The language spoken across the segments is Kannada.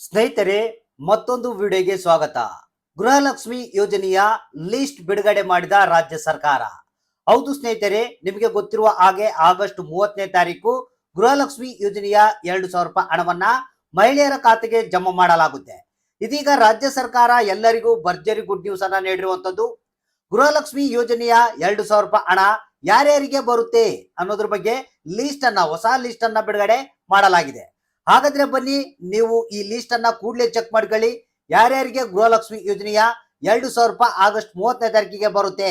ಸ್ನೇಹಿತರೆ, ಮತ್ತೊಂದು ವಿಡಿಯೋಗೆ ಸ್ವಾಗತ. ಗೃಹಲಕ್ಷ್ಮಿ ಯೋಜನೆಯ ಲಿಸ್ಟ್ ಬಿಡುಗಡೆ ಮಾಡಿದ ರಾಜ್ಯ ಸರ್ಕಾರ. ಹೌದು ಸ್ನೇಹಿತರೆ, ನಿಮಗೆ ಗೊತ್ತಿರುವ ಹಾಗೆ ಆಗಸ್ಟ್ ಮೂವತ್ತನೇ ತಾರೀಕು ಗೃಹಲಕ್ಷ್ಮಿ ಯೋಜನೆಯ ಎರಡು ಸಾವಿರ ರೂಪಾಯಿ ಹಣವನ್ನ ಮಹಿಳೆಯರ ಖಾತೆಗೆ ಜಮಾ ಮಾಡಲಾಗುತ್ತೆ. ಇದೀಗ ರಾಜ್ಯ ಸರ್ಕಾರ ಎಲ್ಲರಿಗೂ ಭರ್ಜರಿ ಗುಡ್ ನ್ಯೂಸ್ ಅನ್ನ ನೀಡಿರುವಂತದ್ದು ಗೃಹಲಕ್ಷ್ಮಿ ಯೋಜನೆಯ ಎರಡು ಸಾವಿರ ರೂಪಾಯಿ ಹಣ ಯಾರ್ಯಾರಿಗೆ ಬರುತ್ತೆ ಅನ್ನೋದ್ರ ಬಗ್ಗೆ ಲಿಸ್ಟ್ ಅನ್ನ, ಹೊಸ ಲಿಸ್ಟ್ ಅನ್ನ ಬಿಡುಗಡೆ ಮಾಡಲಾಗಿದೆ. ಹಾಗಾದ್ರೆ ಬನ್ನಿ, ನೀವು ಈ ಲಿಸ್ಟ್ ಅನ್ನ ಕೂಡಲೇ ಚೆಕ್ ಮಾಡ್ಕೊಳ್ಳಿ. ಯಾರ್ಯಾರಿಗೆ ಗೃಹಲಕ್ಷ್ಮಿ ಯೋಜನೆಯ ಎರಡು ಸಾವಿರ ರೂಪಾಯಿ ಆಗಸ್ಟ್ ಮೂವತ್ತನೇ ತಾರೀಕಿಗೆ ಬರುತ್ತೆ,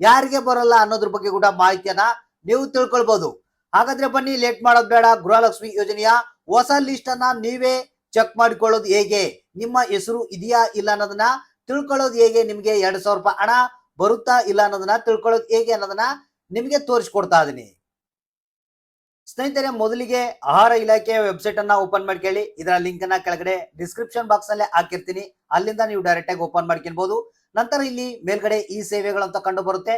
ಯಾರಿಗೆ ಬರಲ್ಲ ಅನ್ನೋದ್ರ ಬಗ್ಗೆ ಕೂಡ ಮಾಹಿತಿಯನ್ನ ನೀವು ತಿಳ್ಕೊಳ್ಬಹುದು ಹಾಗಾದ್ರೆ ಬನ್ನಿ ಲೇಟ್ ಮಾಡೋದು ಬೇಡ. ಗೃಹಲಕ್ಷ್ಮಿ ಯೋಜನೆಯ ಹೊಸ ಲಿಸ್ಟ್ ಅನ್ನ ನೀವೇ ಚೆಕ್ ಮಾಡಿಕೊಳ್ಳೋದು ಹೇಗೆ? ನಿಮ್ಮ ಹೆಸರು ಇದೆಯಾ ಇಲ್ಲ ಅನ್ನೋದನ್ನ ತಿಳ್ಕೊಳ್ಳೋದು ಹೇಗೆ? ನಿಮ್ಗೆ ಎರಡು ಸಾವಿರ ರೂಪಾಯಿ ಹಣ ಬರುತ್ತಾ ಇಲ್ಲ ಅನ್ನೋದನ್ನ ತಿಳ್ಕೊಳ್ಳೋದು ಹೇಗೆ ಅನ್ನೋದನ್ನ ನಿಮಗೆ ತೋರಿಸ್ಕೊಡ್ತಾ ಇದೀನಿ ಸ್ನೇಹಿತರೆ, ಮೊದಲಿಗೆ ಆಹಾರ ಇಲಾಖೆಯ ವೆಬ್ಸೈಟ್ ಅನ್ನ ಓಪನ್ ಮಾಡ್ಕೊಳ್ಳಿ ಇದರ ಲಿಂಕ್ ಅನ್ನ ಕೆಳಗಡೆ ಡಿಸ್ಕ್ರಿಪ್ಷನ್ ಬಾಕ್ಸ್ ಅಲ್ಲೇ ಹಾಕಿರ್ತೀನಿ. ಅಲ್ಲಿಂದ ನೀವು ಡೈರೆಕ್ಟ್ ಆಗಿ ಓಪನ್ ಮಾಡ್ಕೊಬಹುದು ನಂತರ ಇಲ್ಲಿ ಮೇಲ್ಗಡೆ ಈ ಸೇವೆಗಳು ಅಂತ ಕಂಡು ಬರುತ್ತೆ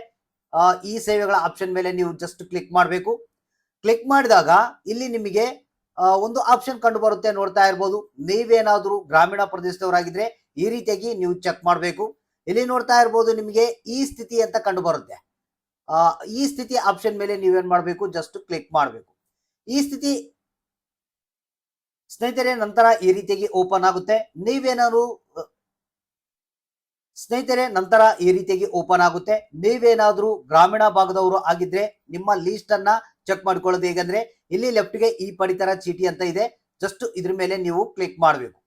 ಈ ಸೇವೆಗಳ ಆಪ್ಷನ್ ಮೇಲೆ ನೀವು ಜಸ್ಟ್ ಕ್ಲಿಕ್ ಮಾಡಬೇಕು. ಕ್ಲಿಕ್ ಮಾಡಿದಾಗ ಇಲ್ಲಿ ನಿಮಗೆ ಒಂದು ಆಪ್ಷನ್ ಕಂಡು ಬರುತ್ತೆ ನೋಡ್ತಾ ಇರ್ಬೋದು. ನೀವೇನಾದ್ರೂ ಗ್ರಾಮೀಣ ಪ್ರದೇಶದವರಾಗಿದ್ರೆ ಈ ರೀತಿಯಾಗಿ ನೀವು ಚೆಕ್ ಮಾಡಬೇಕು. ಇಲ್ಲಿ ನೋಡ್ತಾ ಇರ್ಬೋದು ನಿಮಗೆ ಈ ಸ್ಥಿತಿ ಅಂತ ಕಂಡು ಬರುತ್ತೆ ಈ ಸ್ಥಿತಿ ಆಪ್ಷನ್ ಮೇಲೆ ನೀವೇನ್ ಮಾಡಬೇಕು? ಜಸ್ಟ್ ಕ್ಲಿಕ್ ಮಾಡಬೇಕು. ಈ ಸ್ಥಿತಿ ಸ್ನೇಹಿತರೆ, ನಂತರ ಈ ರೀತಿಯಾಗಿ ಓಪನ್ ಆಗುತ್ತೆ. ನೀವೇನಾದ್ರು ಸ್ನೇಹಿತರೆ, ನಂತರ ಈ ರೀತಿಯಾಗಿ ಓಪನ್ ಆಗುತ್ತೆ. ನೀವೇನಾದ್ರೂ ಗ್ರಾಮೀಣ ಭಾಗದವರು ಆಗಿದ್ರೆ ನಿಮ್ಮ ಲೀಸ್ಟ್ ಅನ್ನ ಚೆಕ್ ಮಾಡ್ಕೊಳ್ಳೋದು ಹೇಗಂದ್ರೆ, ಇಲ್ಲಿ ಲೆಫ್ಟ್ಗೆ ಈ ಪಡಿತರ ಚೀಟಿ ಅಂತ ಇದೆ. ಜಸ್ಟ್ ಇದ್ರ ಮೇಲೆ ನೀವು ಕ್ಲಿಕ್ ಮಾಡಬೇಕು.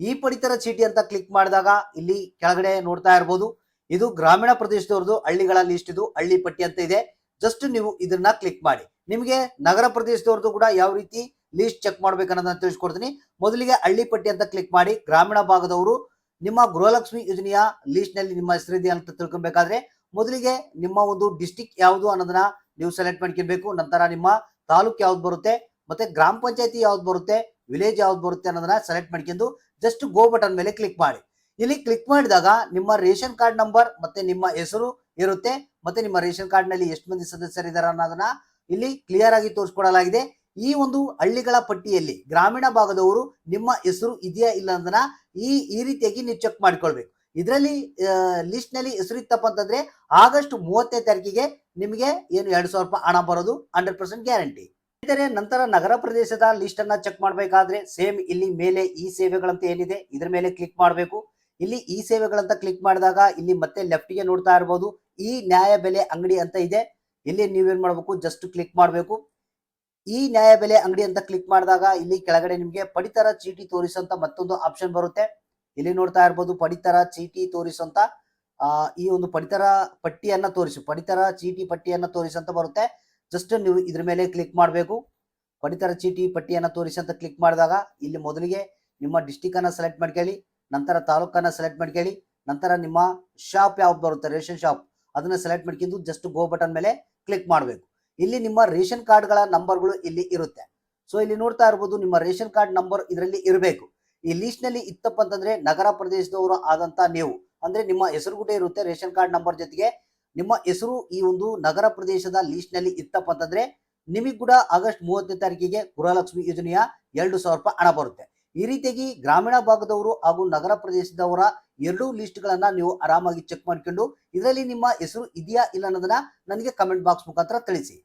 ಈ ಪಡಿತರ ಚೀಟಿ ಅಂತ ಕ್ಲಿಕ್ ಮಾಡಿದಾಗ ಇಲ್ಲಿ ಕೆಳಗಡೆ ನೋಡ್ತಾ ಇರ್ಬೋದು. ಇದು ಗ್ರಾಮೀಣ ಪ್ರದೇಶದವ್ರದ್ದು ಹಳ್ಳಿಗಳ ಲಿಸ್ಟ್ ಇದು, ಹಳ್ಳಿ ಪಟ್ಟಿ ಅಂತ ಇದೆ. ಜಸ್ಟ್ ನೀವು ಇದನ್ನ ಕ್ಲಿಕ್ ಮಾಡಿ. ನಿಮಗೆ ನಗರ ಪ್ರದೇಶದವ್ರದ್ದು ಕೂಡ ಯಾವ ರೀತಿ ಲೀಸ್ಟ್ ಚೆಕ್ ಮಾಡ್ಬೇಕನ್ನೋದನ್ನ ತಿಳಿಸ್ಕೊಡ್ತೀನಿ. ಮೊದಲಿಗೆ ಹಳ್ಳಿ ಪಟ್ಟಿ ಅಂತ ಕ್ಲಿಕ್ ಮಾಡಿ, ಗ್ರಾಮೀಣ ಭಾಗದವರು, ನಿಮ್ಮ ಗೃಹಲಕ್ಷ್ಮಿ ಯೋಜನೆಯ ಲೀಸ್ಟ್ನಲ್ಲಿ ನಿಮ್ಮ ಹೆಸರಿದೆ ಅಂತ ತಿಳ್ಕೊಬೇಕಾದ್ರೆ ಮೊದಲಿಗೆ ನಿಮ್ಮ ಒಂದು ಡಿಸ್ಟಿಕ್ ಯಾವುದು ಅನ್ನೋದನ್ನ ನೀವು ಸೆಲೆಕ್ಟ್ ಮಾಡ್ಕೊಬೇಕು. ನಂತರ ನಿಮ್ಮ ತಾಲೂಕ್ ಯಾವ್ದು ಬರುತ್ತೆ, ಮತ್ತೆ ಗ್ರಾಮ ಪಂಚಾಯತಿ ಯಾವ್ದು ಬರುತ್ತೆ ವಿಲೇಜ್ ಯಾವ್ದು ಬರುತ್ತೆ ಅನ್ನೋದನ್ನ ಸೆಲೆಕ್ಟ್ ಮಾಡ್ಕೊಂಡು ಜಸ್ಟ್ ಗೋ ಬಟನ್ ಮೇಲೆ ಕ್ಲಿಕ್ ಮಾಡಿ. ಇಲ್ಲಿ ಕ್ಲಿಕ್ ಮಾಡಿದಾಗ ನಿಮ್ಮ ರೇಷನ್ ಕಾರ್ಡ್ ನಂಬರ್ ಮತ್ತೆ ನಿಮ್ಮ ಹೆಸರು ಇರುತ್ತೆ, ಮತ್ತೆ ನಿಮ್ಮ ರೇಷನ್ ಕಾರ್ಡ್ನಲ್ಲಿ ಎಷ್ಟು ಮಂದಿ ಸದಸ್ಯರಿದ್ದಾರೆ ಅನ್ನೋದನ್ನ ಇಲ್ಲಿ ಕ್ಲಿಯರ್ ಆಗಿ ತೋರಿಸ್ಕೊಡಲಾಗಿದೆ. ಈ ಒಂದು ಹಳ್ಳಿಗಳ ಪಟ್ಟಿಯಲ್ಲಿ ಗ್ರಾಮೀಣ ಭಾಗದವರು ನಿಮ್ಮ ಹೆಸರು ಇದೆಯಾ ಇಲ್ಲ ಅಂದ್ರೆ ಈ ಈ ರೀತಿಯಾಗಿ ನೀವು ಚೆಕ್ ಮಾಡ್ಕೊಳ್ಬೇಕು. ಇದರಲ್ಲಿ ಲಿಸ್ಟ್ನಲ್ಲಿ ಹೆಸರು ಇತ್ತಪ್ಪ ಅಂತಂದ್ರೆ ಆಗಸ್ಟ್ ಮೂವತ್ತನೇ ತಾರೀಕಿಗೆ ನಿಮಗೆ ಏನು ಎರಡು ಸಾವಿರ ರೂಪಾಯಿ ಹಣ ಬರೋದು ಹಂಡ್ರೆಡ್ ಪರ್ಸೆಂಟ್ ಗ್ಯಾರಂಟಿ ನಂತರ ನಗರ ಪ್ರದೇಶದ ಲಿಸ್ಟ್ ಅನ್ನ ಚೆಕ್ ಮಾಡಬೇಕಾದ್ರೆ ಸೇಮ್ ಇಲ್ಲಿ ಮೇಲೆ ಈ ಸೇವೆಗಳಂತ ಏನಿದೆ ಇದರ ಮೇಲೆ ಕ್ಲಿಕ್ ಮಾಡಬೇಕು. ಇಲ್ಲಿ ಈ ಸೇವೆಗಳಂತ ಕ್ಲಿಕ್ ಮಾಡಿದಾಗ ಇಲ್ಲಿ ಮತ್ತೆ ಲೆಫ್ಟ್ಗೆ ನೋಡ್ತಾ ಇರಬಹುದು ಈ ನ್ಯಾಯ ಬೆಲೆ ಅಂಗಡಿ ಅಂತ ಇದೆ. ಇಲ್ಲಿ ನೀವೇನ್ ಮಾಡಬೇಕು? ಜಸ್ಟ್ ಕ್ಲಿಕ್ ಮಾಡಬೇಕು. ಈ ನ್ಯಾಯ ಬೆಲೆ ಅಂಗಡಿ ಅಂತ ಕ್ಲಿಕ್ ಮಾಡಿದಾಗ ಇಲ್ಲಿ ಕೆಳಗಡೆ ನಿಮಗೆ ಪಡಿತರ ಚೀಟಿ ತೋರಿಸುವಂತ ಮತ್ತೊಂದು ಆಪ್ಷನ್ ಬರುತ್ತೆ. ಇಲ್ಲಿ ನೋಡ್ತಾ ಇರ್ಬೋದು ಪಡಿತರ ಚೀಟಿ ತೋರಿಸುವಂತ ಈ ಒಂದು ಪಡಿತರ ಪಟ್ಟಿಯನ್ನ ತೋರಿಸು. ಪಡಿತರ ಚೀಟಿ ಪಟ್ಟಿಯನ್ನ ತೋರಿಸಂತ ಬರುತ್ತೆ. ಜಸ್ಟ್ ನೀವು ಇದ್ರ ಮೇಲೆ ಕ್ಲಿಕ್ ಮಾಡಬೇಕು. ಪಡಿತರ ಚೀಟಿ ಪಟ್ಟಿಯನ್ನ ತೋರಿಸಿ ಅಂತ ಕ್ಲಿಕ್ ಮಾಡಿದಾಗ ಇಲ್ಲಿ ಮೊದಲಿಗೆ ನಿಮ್ಮ ಡಿಸ್ಟಿಕ್ ಅನ್ನ ಸೆಲೆಕ್ಟ್ ಮಾಡ್ಕೊಳ್ಳಿ, ನಂತರ ತಾಲೂಕನ್ನ ಸೆಲೆಕ್ಟ್ ಮಾಡ್ಕೊಳ್ಳಿ, ನಂತರ ನಿಮ್ಮ ಶಾಪ್ ಯಾವ್ದು ಬರುತ್ತೆ? ರೇಷನ್ ಶಾಪ್ ಅದನ್ನ ಸೆಲೆಕ್ಟ್ ಮಾಡ್ಕೊಂಡು ಜಸ್ಟ್ ಗೋ ಬಟನ್ ಮೇಲೆ ಕ್ಲಿಕ್ ಮಾಡಬೇಕು. ಇಲ್ಲಿ ನಿಮ್ಮ ರೇಷನ್ ಕಾರ್ಡ್ಗಳ ನಂಬರ್ಗಳು ಇಲ್ಲಿ ಇರುತ್ತೆ. ಸೊ ಇಲ್ಲಿ ನೋಡ್ತಾ ಇರ್ಬೋದು ನಿಮ್ಮ ರೇಷನ್ ಕಾರ್ಡ್ ನಂಬರ್ ಇದರಲ್ಲಿ ಇರಬೇಕು. ಈ ಲೀಸ್ಟ್ನಲ್ಲಿ ಇತ್ತಪ್ಪ ಅಂತಂದ್ರೆ ನಗರ ಪ್ರದೇಶದವರು ಆದಂತ ನೀವು. ಅಂದ್ರೆ ನಿಮ್ಮ ಹೆಸರು ಕೂಡ ಇರುತ್ತೆ ರೇಷನ್ ಕಾರ್ಡ್ ನಂಬರ್ ಜೊತೆಗೆ. ನಿಮ್ಮ ಹೆಸರು ಈ ಒಂದು ನಗರ ಪ್ರದೇಶದ ಲೀಸ್ಟ್ನಲ್ಲಿ ಇತ್ತಪ್ಪ ಅಂತಂದ್ರೆ ನಿಮಗೆ ಕೂಡ ಆಗಸ್ಟ್ ಮೂವತ್ತನೇ ತಾರೀಕಿಗೆ ಗೃಹಲಕ್ಷ್ಮಿ ಯೋಜನೆಯ ಎರಡು ಸಾವಿರ ರೂಪಾಯಿ ಹಣ ಬರುತ್ತೆ. ಈ ರೀತಿಯಾಗಿ ಗ್ರಾಮೀಣ ಭಾಗದವರು ಹಾಗೂ ನಗರ ಪ್ರದೇಶದವರ ಎರಡೂ ಲಿಸ್ಟ್ ಗಳನ್ನ ನೀವು ಆರಾಮಾಗಿ ಚೆಕ್ ಮಾಡ್ಕೊಂಡು, ಇದರಲ್ಲಿ ನಿಮ್ಮ ಹೆಸರು ಇದೆಯಾ ಇಲ್ಲ ಅನ್ನೋದನ್ನ ನನಗೆ ಕಮೆಂಟ್ ಬಾಕ್ಸ್ ಮುಖಾಂತರ ತಿಳಿಸಿ.